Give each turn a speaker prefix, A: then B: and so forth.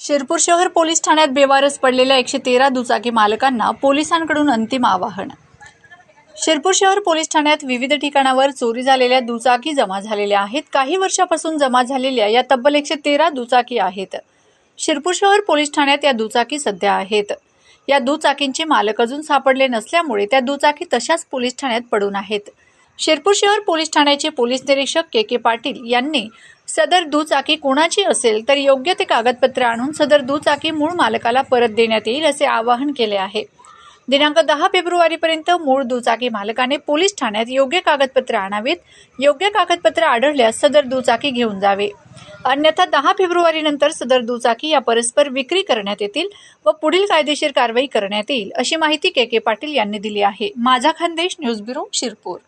A: शिरपूर शहर पोलीस ठाण्यात बेवारस पडलेल्या एकशे तेरा दुचाकी मालकांना पोलिसांकडून अंतिम आवाहन. शिरपूर शहर पोलीस ठाण्यात विविध ठिकाणावर चोरी झालेल्या दुचाकी जमा झालेल्या आहेत. काही वर्षापासून जमा झालेल्या या तब्बल एकशे तेरा दुचाकी आहेत. शिरपूर शहर पोलीस ठाण्यात या दुचाकी सध्या आहेत. या दुचाकींचे मालक अजून सापडले नसल्यामुळे त्या दुचाकी तशाच पोलीस ठाण्यात पडून आहेत. शिरपूर शहर पोलीस ठाण्याचे पोलीस निरीक्षक के के पाटील यांनी सदर दुचाकी कोणाची असेल तर योग्य ते कागदपत्र आणून सदर दुचाकी मूळ मालकाला परत देण्यात येईल असे आवाहन केले आहे. दिनांक दहा फेब्रुवारीपर्यंत मूळ दुचाकी मालकाने पोलीस ठाण्यात योग्य कागदपत्र आणावीत योग्य कागदपत्र आढळल्यास सदर दुचाकी घेऊन जावे. अन्यथा दहा फेब्रुवारीनंतर सदर दुचाकी या परस्पर विक्री करण्यात येतील व पुढील कायदेशीर कारवाई करण्यात येईल अशी माहिती के के पाटील यांनी दिली आहे. माझा खानदेश न्यूज ब्युरो शिरपूर.